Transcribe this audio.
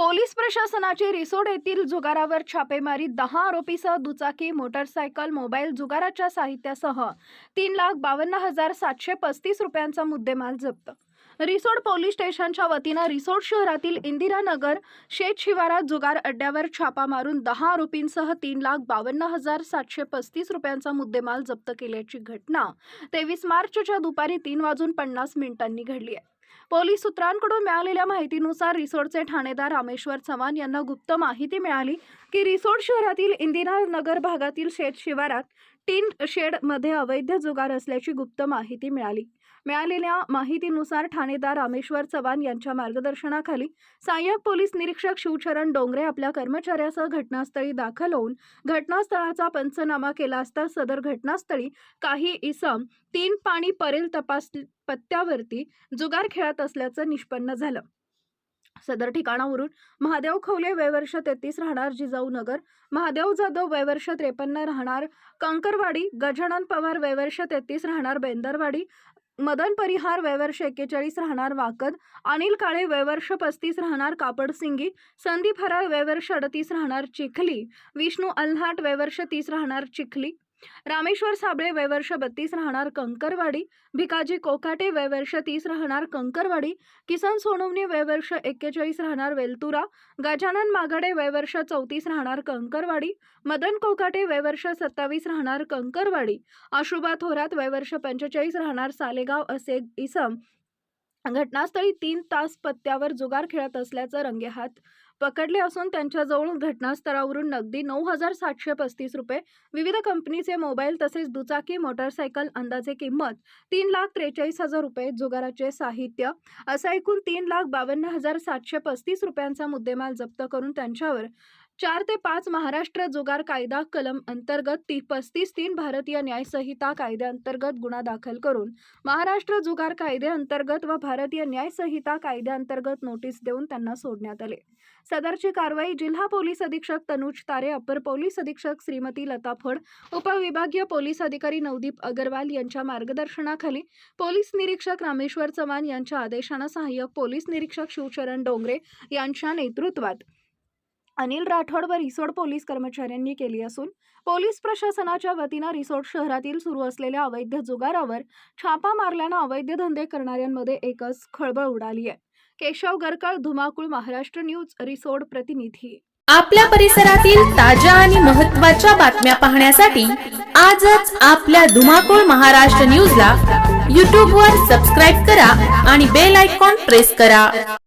Police प्रशासनाची रिसोड येथील जुगारावर छापेमारी दहा आरोपीसह दुचाकी मोटरसायकल मोबाईल जुगाराच्या साहित्यासह तीन लाख बावन्न हजार सातशे पस्तीस रुपयांचा मुद्देमाल जप्त. रिसोड पोलीस स्टेशनच्या वतीनं रिसोड शहरातील इंदिरानगर शेत शिवारात जुगार अड्ड्यावर छापा मारून दहा आरोपींसह तीन लाख बावन्न हजार सातशे पस्तीस रुपयांचा मुद्देमाल जप्त केल्याची घटना तेवीस मार्चच्या दुपारी तीन वाजून पन्नास मिनिटांनी घडली आहे. पोलीस सूत्रांकडून मिळालेल्या माहितीनुसार रिसोडचे ठाणेदार रामेश्वर चव्हाण यांना गुप्त माहिती मिळाली की रिसोड शहरातील इंदिरानगर भागातील शेत शिवारात टीन शेडमध्ये अवैध जुगार असल्याची गुप्त माहिती मिळाली. मिळालेल्या माहितीनुसार ठाणेदार रामेश्वर चव्हाण यांच्या मार्गदर्शनाखाली सहाय्यक पोलीस निरीक्षक शिवचरण डोंगरे आपल्या कर्मचाऱ्यासह घटनास्थळी दाखल होऊन घटनास्थळाचा पंचनामा केला असता सदर घटनास्थळी काही इसम तीन पाणी परेल तपास पत्त्यावरती जुगार खेळत असल्याचं निष्पन्न झालं. सदर ठिकाणावरून महादेव खवले वयवर्ष तेहतीस राहणार जिजाऊ नगर महादेव जाधव वयवर्ष त्रेपन्न राहणार कंकरवाडी गजानन पवार वयवर्ष तेहतीस राहणार बेंदरवाडी मदन परिहार वयवर्ष एक्केचाळीस राहणार वाकद अनिल काळे वयवर्ष पस्तीस राहणार कापडसिंगी संदीप हराळ वयवर्ष अडतीस राहणार चिखली विष्णू अल्हाट वयवर्ष तीस राहणार चिखली. रामेश्वर साबळे वयवर्ष बत्तीस राहणार कंकरवाडी. भिकाजी कोकाटे वयवर्ष तीस राहणार कंकरवाडी. किसन सोनवणे वयवर्ष एक्केचाळीस राहणार वेलतुरा. गजानन मागाडे वयवर्ष चौतीस राहणार कंकरवाडी. मदन कोकाटे वयवर्ष सत्तावीस राहणार कंकरवाडी. आशुबा थोरात वयवर्ष पंचेचाळीस राहणार सालेगाव असे इसम. घटनास्थळी तीन तास पत्त्यावर जुगार खेळत असल्याचं रंगेहात. पकडले असून त्यांच्याजवळून घटनास्थळावरून नगदी नऊ हजार सातशे पस्तीस रुपये विविध कंपनीचे मोबाईल तसेच दुचाकी मोटरसायकल अंदाजे किंमत तीन लाख त्रेचाळीस हजार रुपये जुगाराचे साहित्य असा एकूण तीन लाख बावन्न हजार सातशे पस्तीस रुपयांचा मुद्देमाल जप्त करून त्यांच्यावर चार ते पाच महाराष्ट्र जुगार कायदा कलम अंतर्गत ती पस्तीस तीन भारतीय न्यायसंहिता कायद्याअंतर्गत गुन्हा दाखल करून महाराष्ट्र जुगार कायद्याअंतर्गत व भारतीय न्यायसंहिता कायद्याअंतर्गत नोटीस देऊन त्यांना सोडण्यात आले. सदरची कारवाई जिल्हा पोलीस अधीक्षक तनुज तारे अपर पोलीस अधीक्षक श्रीमती लता फड उपविभागीय पोलीस अधिकारी नवदीप अगरवाल यांच्या मार्गदर्शनाखाली पोलीस निरीक्षक रामेश्वर चव्हाण यांच्या आदेशानं सहाय्यक पोलीस निरीक्षक शिवचरण डोंगरे यांच्या नेतृत्वात अनिल राठोड व रिसोड पोलीस कर्मचाऱ्यांनी केली असून पोलीस प्रशासनाच्या वतीनं रिसोड शहरातील सुरू असलेल्या अवैध जुगारावर छापा मारल्यानं अवैध धंदे करणाऱ्यांमध्ये एकच खळबळ उडाली आहे. केशव गरकळ धुमाकूळ महाराष्ट्र न्यूज रिसोड प्रतिनिधी. आपल्या परिसरातील ताज्या आणि महत्त्वाच्या बातम्या पाहण्यासाठी आजच आपल्या धुमाकूळ महाराष्ट्र न्यूजला यूट्यूबवर सबस्क्राईब करा आणि बेल आयकॉन प्रेस करा.